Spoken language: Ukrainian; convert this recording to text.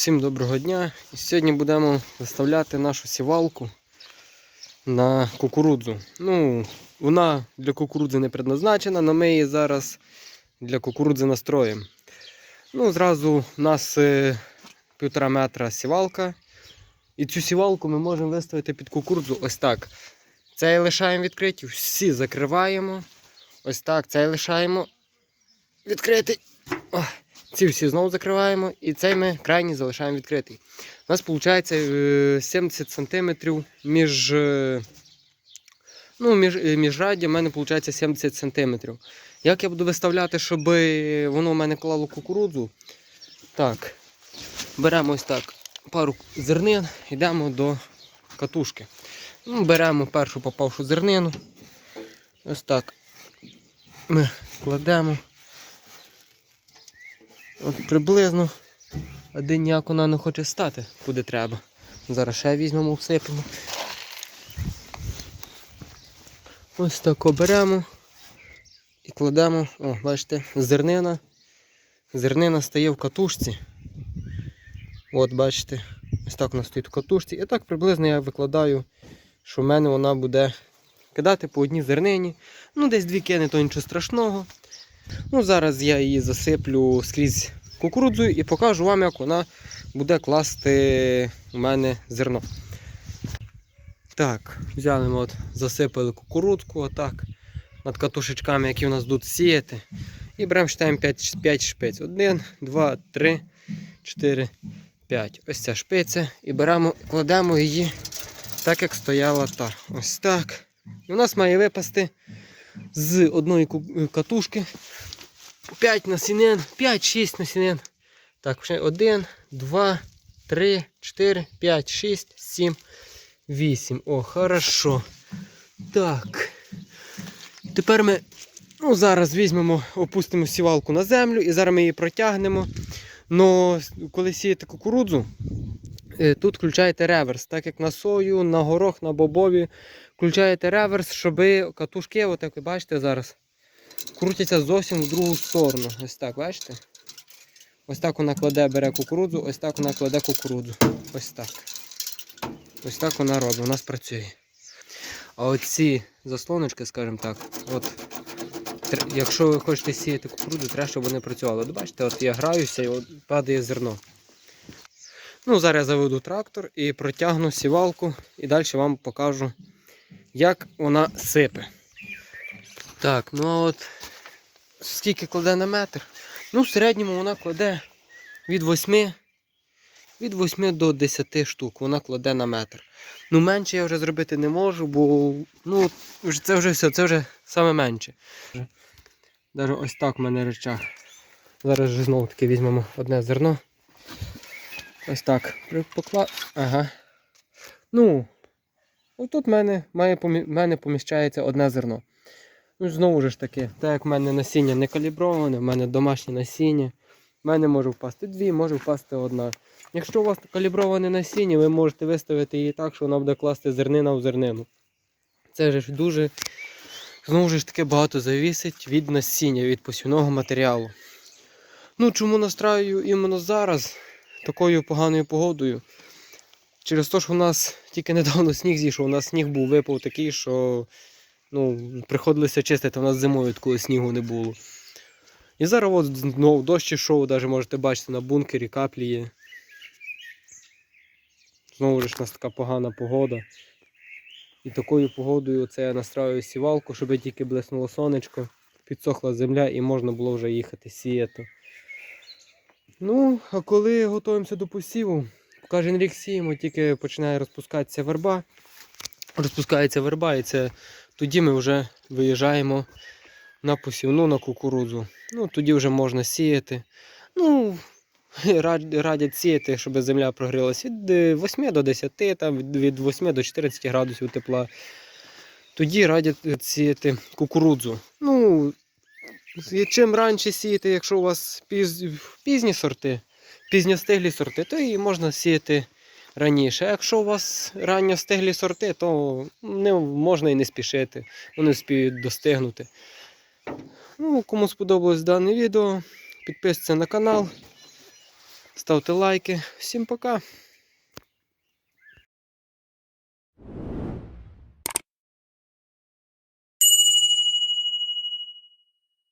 Всім доброго дня. І сьогодні будемо виставляти нашу сівалку на кукурудзу. Ну, вона для кукурудзи не предназначена, але ми її зараз для кукурудзи настроїмо. Ну, зразу у нас е, півтора метра сівалка. І цю сівалку ми можемо виставити під кукурудзу ось так. Цей лишаємо відкриті, всі закриваємо. Ось так, цей лишаємо відкритий. Ці всі знову закриваємо і цей ми крайній залишаємо відкритий. У нас виходить 70 см між е, ну, між, е, між раді в мене виходить 70 см. Як я буду виставляти, щоб воно в мене клало кукурудзу? Так, беремо ось так пару зернин, йдемо до катушки. Ну, беремо першу попавшу зернину. Ось так ми кладемо. От приблизно один ніяк вона не хоче стати, куди треба. Зараз ще візьмемо, всипемо. Ось так оберемо і кладемо, о, бачите, зернина. Зернина стає в катушці. От, бачите, ось так вона стоїть в катушці. І так приблизно я викладаю, що в мене вона буде кидати по одній зернині. Ну, десь дві кини, то нічого страшного. Ну, Зараз я її засиплю скрізь кукурудзою і покажу вам, як вона буде класти у мене зерно. Так, взяли ми от, засипали кукурудку отак, над катушечками, які у нас будуть сіяти. І беремо читаємо 5, 5 шпиць. 1, 2, 3, 4, 5. Ось ця шпиця. І беремо, кладемо її так, як стояла та. Ось так. І у нас має випасти з одної катушки 5 насінин, 5-6 насінин. Так, ще 1, 2, 3, 4, 5, 6, 7, 8. О, хорошо. Так. Тепер ми ну, зараз візьмемо, опустимо сівалку на землю і зараз ми її протягнемо. Но коли сієте кукурудзу, е, тут включаєте реверс, так як на сою, на горох, на бобові. Включаєте реверс, щоб катушки, от як ви бачите зараз, крутяться зовсім в другу сторону. Ось так, бачите? Ось так вона кладе, бере кукурудзу, ось так вона кладе кукурудзу. Ось так. Ось так вона робить, у нас працює. А оці заслоночки, скажімо так, от, якщо ви хочете сіяти кукурудзу, треба, щоб вони працювали. От бачите, от я граюся і от падає зерно. Ну, зараз я заведу трактор і протягну сівалку і далі вам покажу, як вона сипе. Так, ну а от скільки кладе на метр? Ну, в середньому вона кладе від 8, від 8 до 10 штук. Вона кладе на метр. Ну, менше я вже зробити не можу, бо ну, це вже все, це вже саме менше. Навіть ось так в мене речах. Зараз же знову таки візьмемо одне зерно. Ось так. Покла... Ага. Ну, отут в мене, має, мене поміщається одне зерно. Ну, знову ж таки, так як в мене насіння не каліброване, в мене домашнє насіння. В мене може впасти дві, може впасти одна. Якщо у вас каліброване насіння, ви можете виставити її так, що вона буде класти зернина в зернину. Це ж дуже, знову ж таки, багато завісить від насіння, від посівного матеріалу. Ну, чому настраю іменно зараз, такою поганою погодою? Через те, що у нас тільки недавно сніг зійшов, у нас сніг був випав такий, що ну, приходилося чистити, у нас зимою коли снігу не було. І зараз от знову дощ ішов, навіть можете бачити на бункері каплі є. Знову ж у нас така погана погода. І такою погодою це я настраю сівалку, щоб тільки блеснуло сонечко, підсохла земля і можна було вже їхати сіяти. Ну, а коли готуємося до посіву, кожен рік сіємо, тільки починає розпускатися верба. Розпускається верба, і це тоді ми вже виїжджаємо на посівну на кукурудзу. Ну, тоді вже можна сіяти. Ну, радять сіяти, щоб земля прогрілася від е, 8 до 10, там, від- від 8 до 14 градусів тепла. Тоді радять сіяти кукурудзу. Ну, чим раніше сіяти, якщо у вас піз... пізні сорти, пізньостиглі сорти, то і можна сіяти раніше. А якщо у вас ранньостиглі сорти, то не можна і не спішити, вони спіють достигнути. Ну, кому сподобалось дане відео, підписуйтесь на канал, ставте лайки. Всім пока!